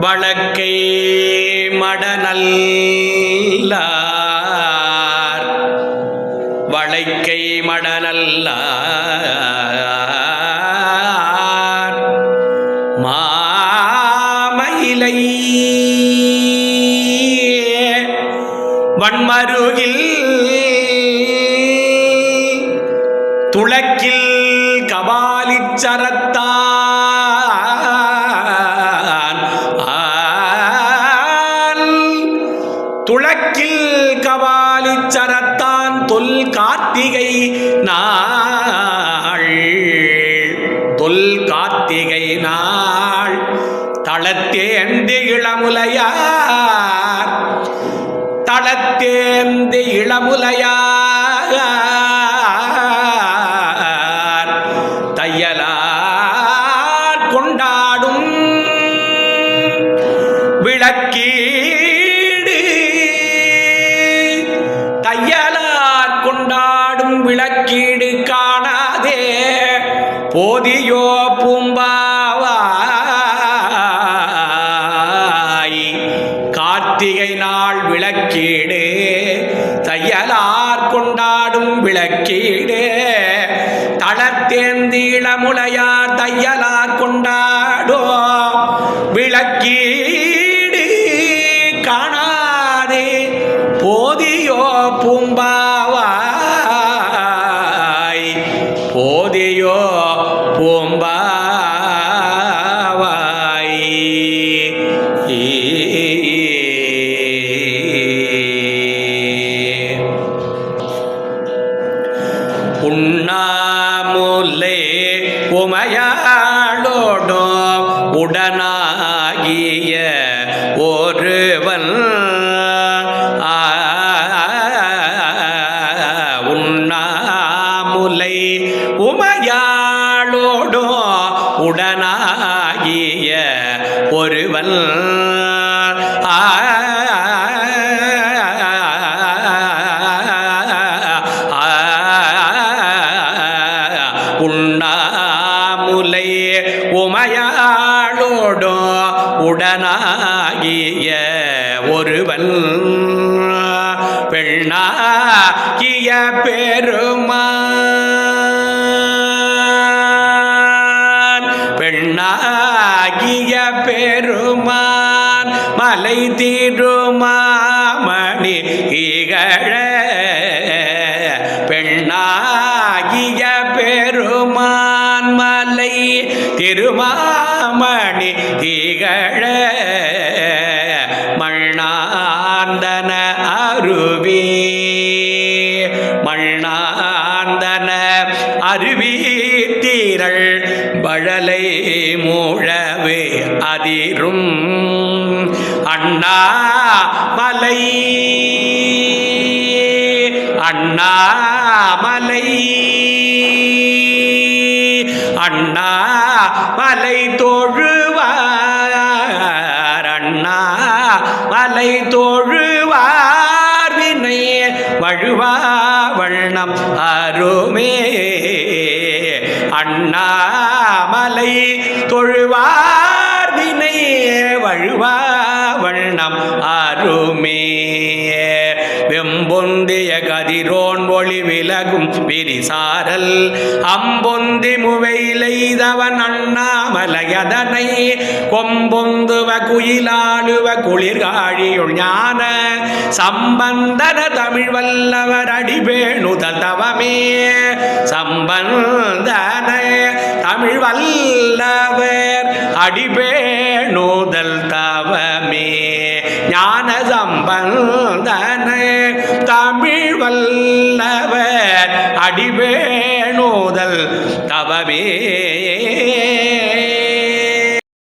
வழக்கை மடநல்லார். வளைக்கை மடநல்லார். மாமயிலை வன்மருகில் துளக்கில் கபாலிச்சரத்தார் துளக்கில் கபாலிச்சரத்தான் தொல் கார்த்திகை நாள். தொல் கார்த்திகை நாள். தளத்தேந்தி இளமுலையார். தளத்தேந்தி இளமுலையார். தையலார் கொண்டாடும் விளக்கி விளக்கீடு காணாதே. போதியோ பூம்பாவாய். கார்த்திகை நாள் விளக்கீடு தையலார் கொண்டாடும் விளக்கீடு. தளத்தேந்திளமுலையார் தையலார் கொண்டாடோ. விளக்கீடு காணாதே. போதியோ பூம்பா போதியோ பூம்பாவாய் உண்ணாமுல்லே உமையாளோடோ உடனாகிய உடனாகிய ஒருவன். உண்ணாமுலை உமையாளோடோ உடனாகிய ஒருவன். பெண்ணாகிய பெருமா அலை மலை திருமாமணி இகழ. பெண்ணாகிய பெருமான் மலை திருமாமணி திகழ மண்ணாந்தன அருவி. மண்ணாந்தன அருவி தீரள். பழலை மூழவே அதிரும். அண்ணா மலை. அண்ணா மலை. அண்ணா மலை தோழுவார். அண்ணா மலை தோழுவார். வினை வழுவா வண்ணம் அருமே. அண்ணா மலை தொழுவார் வண்ணம் அருமே. வெம்பொந்திய கதிரோன் ஒளி விலகும் பிரிசாரல் அம்பொந்தி முவையிலைதவன் அண்ணாமலையதனை கொம்பொந்துவ குயிலாடுவ குளிர்காழியுள் ஞான. சம்பந்தன தமிழ் வல்லவர் அடிபேணுதல் தவமே சம்பந்தன தமிழ் வல்லவர் அடிபேணுதல் தவ சம்பந்தன தமிழ் வல்லவர் அடிவேணுதல் தவமே.